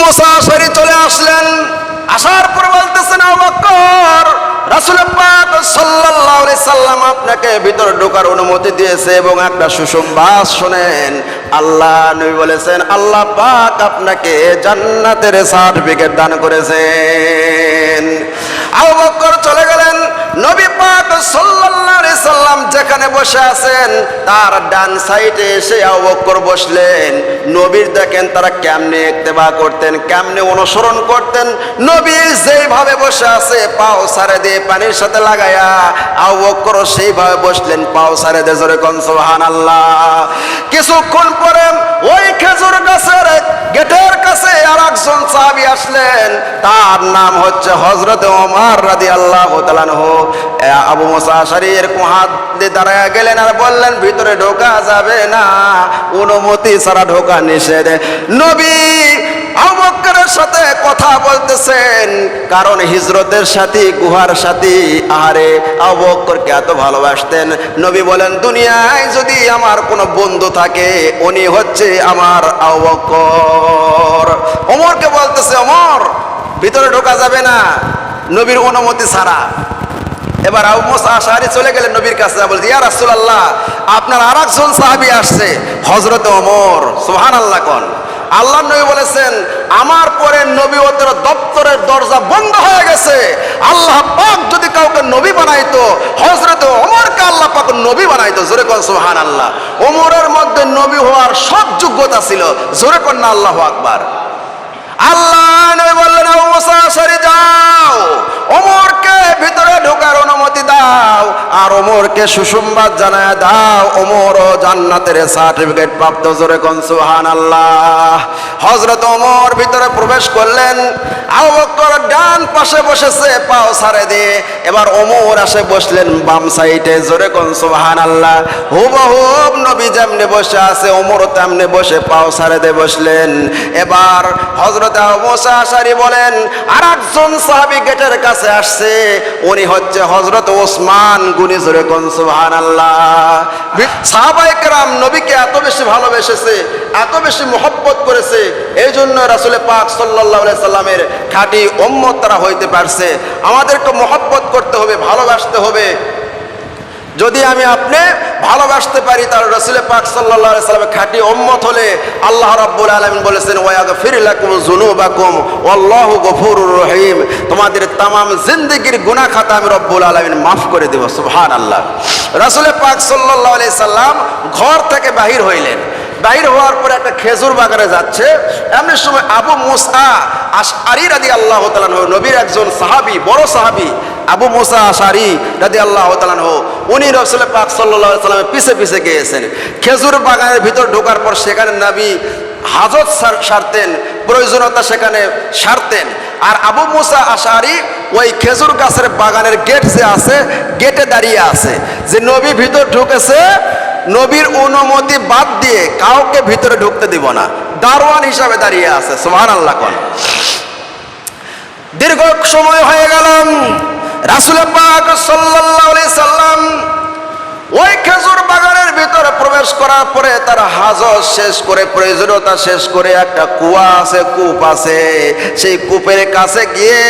মুসাফিরি চলে আসলেন। আসার পর বলতেছেন আপনাকে ভিতরে ঢোকার অনুমতি দিয়েছে এবং একটা সুসংবাদ শোনেন। আল্লাহ নবী বলেছেন, আল্লাহ পাক আপনাকে জান্নাতের সার্টিফিকেট দান করেছেন। যেখানে বসে আছেন, তার ডান সাইডে এসে অবক্কর বসলেন। নবীর দেখেন তারা কেমনে একতেবা করতেন, কেমনে অনুসরণ করতেন। নবী যেইভাবে বসে আছে, পাও সারে দিয়ে পানির সাথে লাগায়া আবু বকর সেইভাবে বসলেন, পাও সারে দিয়ে জোরে কনসোহান আল্লাহ কিছুক্ষণ পরে ওই খেজুর গাছের গেটের কাছে আর একজন চাবি আসলেন। তার নাম হচ্ছে হজরত ওমর রাদি আল্লাহ আবু মুসা আশারী এরকম হাত দিয়ে দাঁড়ায় গেলেন আর বললেন, ভিতরে ঢোকা যাবে না, অনুমতি সারা ঢোকা নিষেধ। নবী সাথে কথা বলতেছেন। কারণ হিজরতের সাথী, গুহার সাথী, আহারে আবু বকরকে এত ভালোবাসতেন। নবী বলেন, দুনিয়ায় যদি আমার কোনো বন্ধু থাকে, উনি হচ্ছে আমার আবু বকর ওমরকে বলতেছে, ওমর, ভিতরে ঢোকা যাবে না। নবীর অনুমতি ছাড়া। এবার আবু আশারি চলে গেলেন নবীর কাছে। বলছে, ইয়া রাসূলুল্লাহ, আপনার আরেকজন সাহাবী আসছে, হযরত ওমর। সুবহানাল্লাহ কোন। আল্লাহ নবী বলেছেন, আমার পরে নবীওতের দপ্তরের দরজা বন্ধ হয়ে গেছে। আল্লাহ পাক যদি কাউকে নবী বানাইতো হজরত ওমরকে আল্লাহ পাক নবী বানাইতো, জোরে কন সোহান আল্লাহ ওমরের মধ্যে নবী হওয়ার সব যোগ্যতা ছিল, জোরে কন্যা আল্লাহু আকবার। আল্লাহ নবী বললেন ওমরকে সুসংবাদ জানায় দাও ওমর ও জান্নাতের সার্টিফিকেট প্রাপ্ত জোরে কোন সুবহানাল্লাহ? হযরত ওমর ভিতরে প্রবেশ করলেন। আবু বকর ডান পাশে বসেছে, পাও সারে দিয়ে। এবার ওমর আসে বসলেন বাম সাইডে, জোরে কোন সুবহানাল্লাহ। হুবহুব নবী যেমনে বসে আছে, ওমর তেমনে বসে পাও সারে দিয়ে বসলেন। এবার হযরত মুসা আশারি বলেন আর একজন সাহাবী গেটের কাছে আসছে, উনি হচ্ছে হজরত ওসমান। গুনি জোরে কোন সুবহানাল্লাহ। সাহাবায়ে কেরাম নবীকে এত বেশি ভালোবেসেছে এত বেশি মোহব্বত করেছে এই জন্য রাসূল পাক আলাইহি সাল্লামের খাঁটি উম্মত তারা হইতে পারছে। আমাদেরকে মোহব্বত করতে হবে, ভালোবাসতে হবে। যদি আমি আপনি ভালোবাসতে পারি তার রসুল পাক আলাইহি সাল্লামের খাঁটি উম্মত হলে আল্লাহ রাব্বুল আলামিন বলেছেন ওয়াদ ওয়াগফির লাকুম যুনুবাকুম, ওয়াল্লাহু গফুরুর রহিম। তোমাদের তামাম জিন্দেগির গুনাহ খাতা আমি রব্বুল আলামিন মাফ করে দেব সুহান আল্লাহ রাসূল পাক আলাইহি সাল্লাম ঘর থেকে বাহির হইলেন। বাহির হওয়ার পরে একটা খেজুর বাগানে যাচ্ছে। এমনি সময় আবু মুসা আশআরি রাদিয়াল্লাহু তাআলা নবীর একজন সাহাবি, বড় সাহাবী, আবু মুসা আশারি রাদি আল্লাহ তালানহ উনি রসুল পাক সাল্লাহ সাল্লামের পিছে পিছে গিয়েছেন। খেজুর বাগানের ভিতর ঢোকার পর সেখানে নাবি হাজত সারতেন, প্রয়োজনীয়তা সেখানে সারতেন। আর আবু মুসা আশারি ওই খেজুর গাছের বাগানের গেট যে আছে গেটে দাঁড়িয়ে আছে। যে নবী ভিতর ঢুকেছে নবীর অনুমতি বাদ দিয়ে কাউকে ভিতরে ঢুকতে দিব না। দারোয়ান হিসাবে দাঁড়িয়ে আছে সোহান আল্লাহ কন। দীর্ঘ সময় হয়ে গেলাম রাসুল পাক সাল্লাম ওই বাগানের ভিতরে করার পরে তার হাজত শেষ করে, প্রয়োজনীয়তা শেষ করে একটা কুয়া আছে, কূপ আছে। সেই কূপের কাছে গিয়ে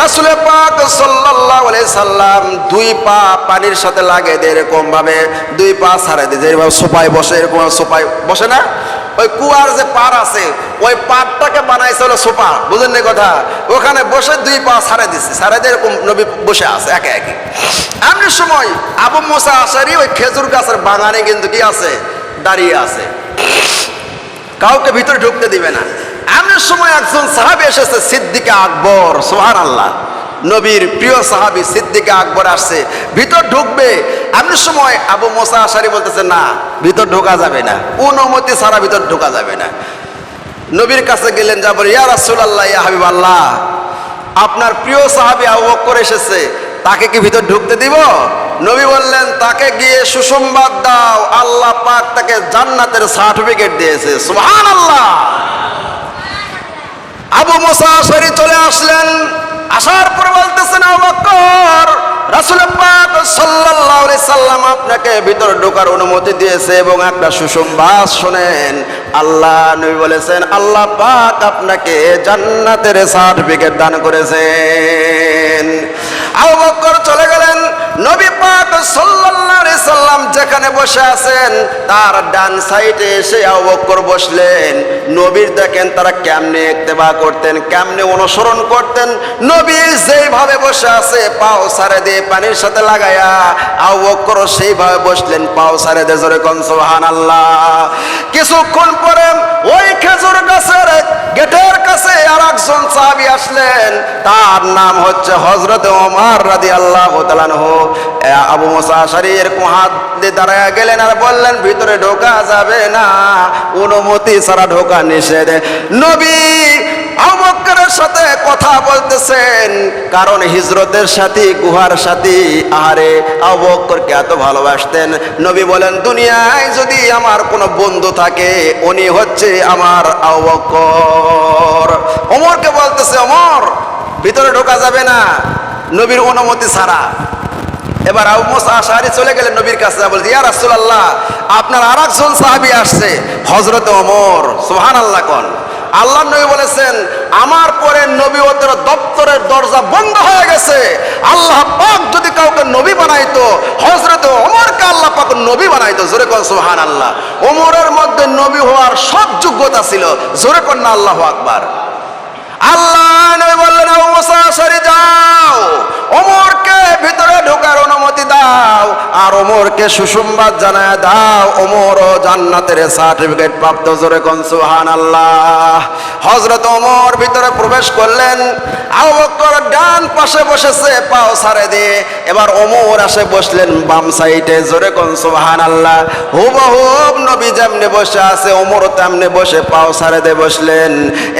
রাসুল পাক সাল্লাল্লাহু আলাইহি সাল্লাম দুই পা পানির সাথে লাগে দিয়ে এরকম ভাবে দুই পা ছাড়ে দিয়ে, যেভাবে সোপায় বসে এরকম সোপায় বসে না? ওই কুয়ার যে পার আছে, ওই পারটাকে বানাইছে হলো সোপা বুঝেন না কথা? ওখানে বসে দুই পা ছাড়ে দিচ্ছে ছাড়ে দিয়ে এরকম নবী বসে আছে, একে একে। এমনি সময় আবু মোসা আসারি ওই খেজুর গাছের বাগানে কিন্তু কি আছে? দাঁড়িয়ে আছে। কাউকে ভিতরে ঢুকতে দিবে না। এমন সময় একজন সাহাবি এসেছে, সিদ্দিকে আকবর সোহান আল্লাহ নবীর প্রিয় সাহাবি সিদ্দিকে আকবর আসছে, ভিতর ঢুকবে সময় আবু মোসা আশারি বলতেছে, না, ভিতর ঢোকা যাবে না। অনুমতি ছাড়া ভিতর ঢোকা যাবে না। নবীর কাছে গেলেন, যা বলে, ইয়া রাসূলুল্লাহ, ইয়া হাবিব আল্লাহ আপনার প্রিয় সাহাবি আবু বকর এসেছে, তাকে কি ভিতর ঢুকতে দিব? নবী বললেন, তাকে গিয়ে সুসংবাদ দাও, আল্লাহ পাক তাকে জান্নাতের সার্টিফিকেট দিয়েছে। সুবহানাল্লাহ। আবু মুসা শরী চলে আসলেন, আসার পর বলতেছেন, আবু বকর রাসুল পাক সাল্লাল্লাহু সাল্লাম আপনাকে ভিতরে ঢোকার অনুমতি দিয়েছে এবং একটা সুসংবাদ শোনেন। আল্লাহ নবী বলেছেন, আল্লাহ পাক আপনাকে জান্নাতের সার্টিফিকেট দান করেছেন। আবু বকর চলে গেলেন, নবী পাক যেখানে বসে আছেন, তার ডান সাইডে এসে আবু বকর বসলেন। নবীর দেখেন তারা কেমনে ইত্তেবা করতেন, কেমনে অনুসরণ করতেন। নবী যেইভাবে বসে আছে, পাও সারে দিয়ে পানির সাথে লাগায়া আবু সেইভাবে বসলেন, পাও সারে দিয়ে জোরে কোন সুবহানাল্লাহ। কিছুক্ষণ পরে ওই খেজুর আর একজন চাবি আসলেন, তার নাম হচ্ছে হজরত ওমর রাদি আল্লাহ আবু মোসা শরীর এরকম হাত দিয়ে দাঁড়ায় গেলেন আর বললেন, ভিতরে ঢোকা যাবে না, অনুমতি সারা ঢোকা নিষেধ। নবী সাথে কথা বলতেছেন। কারণ হিজরতের সাথী, গুহার সাথী, আহারে আবু বকরকে এত ভালোবাসতেন। নবী বলেন, দুনিয়ায় যদি আমার কোনো বন্ধু থাকে, উনি হচ্ছে আমার আবু বকর ওমরকে বলতেছে অমর ভিতরে ঢোকা যাবে না। নবীর অনুমতি ছাড়া। এবার আবু আশারি চলে গেলেন নবীর কাছে। বলছে, ইয়া রাসূলুল্লাহ, আপনার আরেকজন সাহাবী আসছে, হযরত ওমর। সুবহানাল্লাহ কোন। আল্লাহ নবী বলেছেন, আমার পরে নবী ওদের দপ্তরের দরজা বন্ধ হয়ে গেছে। আল্লাহ পাক যদি কাউকে নবী বানাইতো, হযরত ওমরকে আল্লাহ পাক নবী বানাইতো, জোরে সোহান আল্লাহ ওমরের মধ্যে নবী হওয়ার সব যোগ্যতা ছিল, জোরে কোন না আল্লাহু আকবার। আল্লাহ নবী বললেন আবু মুসা, সরে যাও। ওমরকে ভিতরে ওমরকে সুসংবাদ জানায় দাও ওমরও জান্নাতের সার্টিফিকেট প্রাপ্ত। জোরে কোন সুবহানাল্লাহ। হযরত ওমর ভিতরে প্রবেশ করলেন। আবু বকর ডান পাশে বসেছে, পাও সারে দিয়ে। এবার ওমর আসে বসলেন বাম সাইডে। জোরে সুবহানাল্লাহ। হুবহুব নবী যেমনে বসে আছে, ওমর তেমনে বসে পাও সারে দিয়ে বসলেন।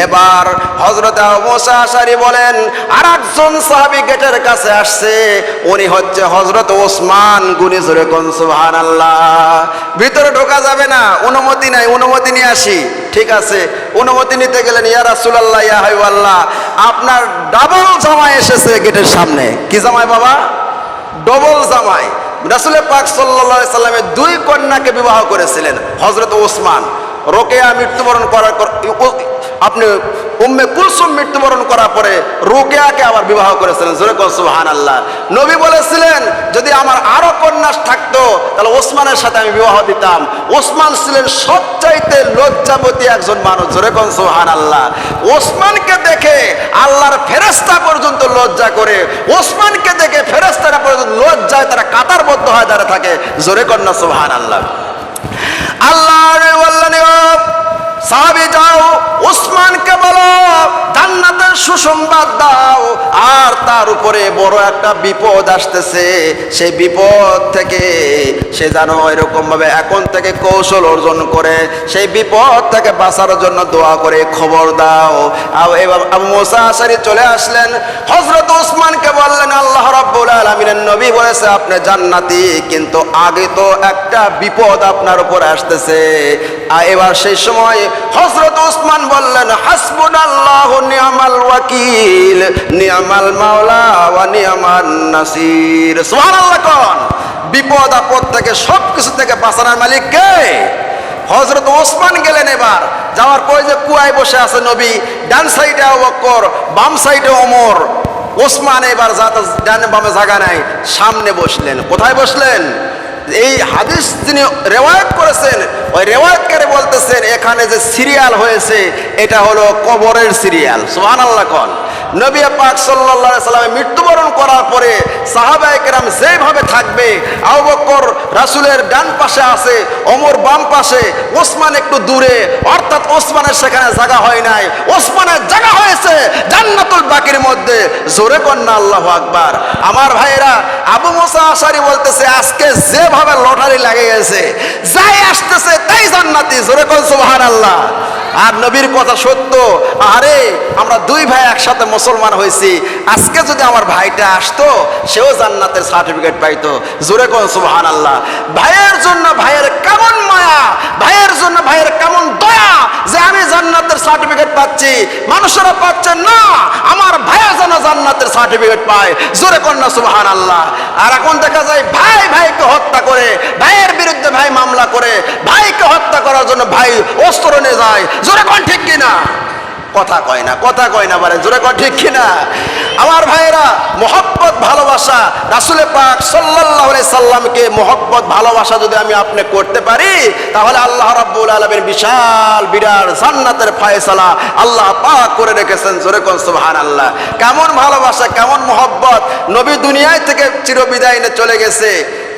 এবার হযরত মুসা আশারি বলেন আর একজন সাহাবী গেটের কাছে আসছে। উনি হচ্ছে হজরত ওসমান গুনি জোরে কোন সুবহানাল্লাহ? ভিতরে ঢোকা যাবে না, অনুমতি নাই, অনুমতি নিয়ে আসি। ঠিক আছে, অনুমতি নিতে গেলেন, ইয়া রাসূলুল্লাহ, ইয়া হাবিবাল্লাহ আপনার ডাবল জামাই এসেছে গেটের সামনে। কি জামাই বাবা? ডবল জামাই। রাসুলের পাক সাল্লা সাল্লামের দুই কন্যাকে বিবাহ করেছিলেন হজরত ওসমান। রোকেয়া মৃত্যুবরণ করার আপনি উম্মে কুলসুম মৃত্যুবরণ করার পরে রোকেয়াকে আবার বিবাহ করেছিলেন। জোরে সুবহান আল্লাহ নবী বলেছিলেন, যদি আমার আরও কন্যা থাকতো, তাহলে ওসমানের সাথে আমি বিবাহ দিতাম। ওসমান ছিলেন সবচাইতে লজ্জাবতী একজন মানুষ। জোরে সুবহান আল্লাহ ওসমানকে দেখে আল্লাহর ফেরেস্তা পর্যন্ত লজ্জা করে, ওসমানকে দেখে ফেরেস্তারা পর্যন্ত লজ্জায় তারা কাতারবদ্ধ হয়ে দাঁড়িয়ে থাকে। জোরে কন্যা সুবহান আল্লাহ আল্লাহ বললেন সাহাবি যাও, উসমানকে বলো, জান্নাতের সুসংবাদ দাও। আর তার উপরে বড় একটা বিপদ আসতেছে। সেই বিপদ থেকে সে যেন এরকম ভাবে এখন থেকে কৌশল অর্জন করে, সেই বিপদ থেকে বাঁচার জন্য দোয়া করে খবর দাও। আবু মুসা আশারি চলে আসলেন। হজরত উসমানকে বললেন, আল্লাহ রাব্বুল আলামিনের নবী বলেছে, আপনি জান্নাতি, কিন্তু আগে তো একটা বিপদ আপনার উপর আসতেছে। আর এবার সেই সময় হজরত ওসমান বললেন হাসবুন আল্লাহ নিয়ামাল ওয়াকিল, নিয়ামাল মাওলা ওয়া নিয়ামান নাসির। সুবহানাল্লাহ কোন, বিপদ আপদ থেকে সব কিছু থেকে বাঁচানোর মালিক কে? হজরত ওসমান গেলেন এবার, যাওয়ার পরে যে কুয়ায় বসে আছে নবী, ডান সাইডে বক্কর বাম সাইডে ওমর। ওসমান এবার যাতে ডানে বামে জায়গা নাই, সামনে বসলেন। কোথায় বসলেন? এই হাদিস তিনি রেওয়ায়ত করেছেন, ওই রেওয়ায়তকারে বলতেছেন, এখানে যে সিরিয়াল হয়েছে, এটা হলো কবরের সিরিয়াল সোহান আল্লাহ নবী পাক আলাইহি সাল্লামে মৃত্যুবরণ করার পরে সাহাবায়ে কেরাম যেভাবে থাকবে, আবু বকর রাসূলের ডান পাশে আছে, ওমর বাম পাশে, ওসমান একটু দূরে, অর্থাৎ ওসমানের সেখানে জায়গা হয় নাই। ওসমানের জায়গা হয়েছে জান্নাতুল বাকির মধ্যে। জোরে কন্যা আল্লাহু আকবার। আমার ভাইয়েরা, আবু মুসা আশারি বলতেছে, আজকে যেভাবে লটারি লাগে গেছে যাই আসতেছে তাই জান্নাতি। জোরে কোন সুবহানাল্লাহ। আর নবীর কথা সত্য। আরে আমরা দুই ভাই একসাথে মুসলমান হয়েছি। আজকে যদি আমার ভাইটা আসতো, সেও জান্নাতের সার্টিফিকেট পাইতো। জোরে কোন সুবহান আল্লাহ ভাইয়ের জন্য ভাইয়ের কেমন মায়া, ভাইয়ের জন্য ভাইয়ের কেমন দয়া যে আমি জান্নাতের সার্টিফিকেট পাচ্ছি। মানুষেরা পাচ্ছেন না, আমার ভাইয়া যেন জান্নাতের সার্টিফিকেট পায়। জোরে কন্যা সুবহান আল্লাহ আর এখন দেখা যায় ভাই ভাইকে হত্যা করে, ভাইয়ের বিরুদ্ধে ভাই মামলা করে, ভাইকে হত্যা করার জন্য ভাই অস্ত্র নিয়ে যায়। জোরে কোন ঠিক কিনা? কথা কয় না, কথা কয় না বলে জোরে কন ঠিক কিনা? আমার ভাইয়েরা, মোহব্বত, ভালোবাসা রাসুলে পাক আলাইহি সাল্লামকে মোহব্বত, ভালোবাসা যদি আমি আপনি করতে পারি, তাহলে আল্লাহ রাব্বুল আলামিন বিশাল, বিরাট, জান্নাতের ফয়সালা আল্লাহ পাক করে রেখেছেন, জোরে কোন সুবহানাল্লাহ। কেমন ভালোবাসা, কেমন মোহব্বত, নবী দুনিয়ায় থেকে চিরবিদায় চলে গেছে।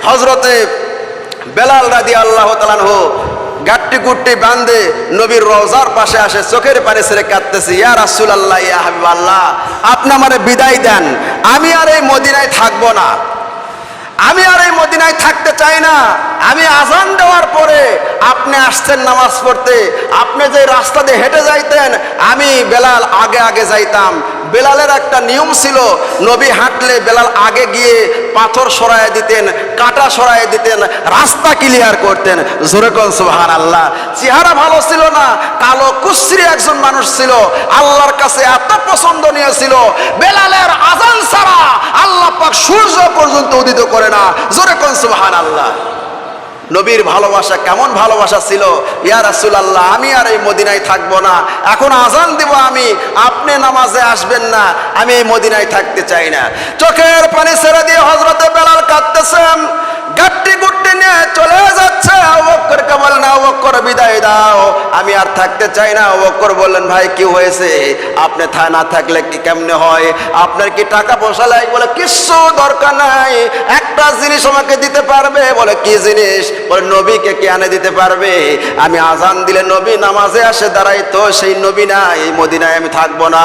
হজরতে বেলাল রাদি আল্লাহ তালানহু গাট্টি গুট্টি বান্ধে নবীর রোজার পাশে আসে, চোখের পারে ছেড়ে কাঁদতেছে, ইয়া রাসুল আল্লাহ ইয়া হাবিব আল্লাহ আপনি আমারে বিদায় দেন, আমি আর এই মদিনায় থাকব না। আমি আর এই মদিনায় থাকতে চাই না। আমি আজান দেওয়ার পরে আসছেন নামাজ পড়তে। আপনি যে রাস্তা দিয়ে হেঁটে যাইতেন, আমি বেলাল আগে আগে যাইতাম। বেলালের একটা নিয়ম ছিল, নবী হাঁটলে বেলাল আগে গিয়ে পাথর সরায় দিতেন, কাটা সরায় দিতেন, রাস্তা ক্লিয়ার করতেন। জোরেকন সুহান আল্লাহ চেহারা ভালো ছিল না, কালো কুশ্রী একজন মানুষ ছিল। আল্লাহর কাছে এত পছন্দনীয় ছিল। বেলালের আজান ছাড়া আল্লাহ পাক সূর্য পর্যন্ত উদিত করে না। জোরে কোন আল্লাহ নবীর ভালোবাসা কেমন ভালোবাসা ছিল? ইয়া রাসুলাল্লাহ, আমি আর এই মদিনায় থাকব না। এখন আজান দেব আমি, আপনি নামাজে আসবেন না, আমি এই মদিনায় থাকতে চাই না। চোখের পানি ছেড়ে দিয়ে হজরতে বেলাল কাঁদতেছেন, গাট্টি গুট্টি নিয়ে চলে যাচ্ছে আর থাকতে চাই না। ওকর বললেন, ভাই, কি হয়েছে? আপনি থা, না থাকলে কি কেমনে হয়? আপনার কি টাকা পয়সা লাগে বলে, কিচ্ছু দরকার নাই। একটা জিনিস আমাকে দিতে পারবে? বলে, কি জিনিস? বলে, নবীকে কি আনে দিতে পারবে? আমি আজান দিলে নবী নামাজে আসে দাঁড়াই তো সেই নবী নাই, মদিনায় আমি থাকব না।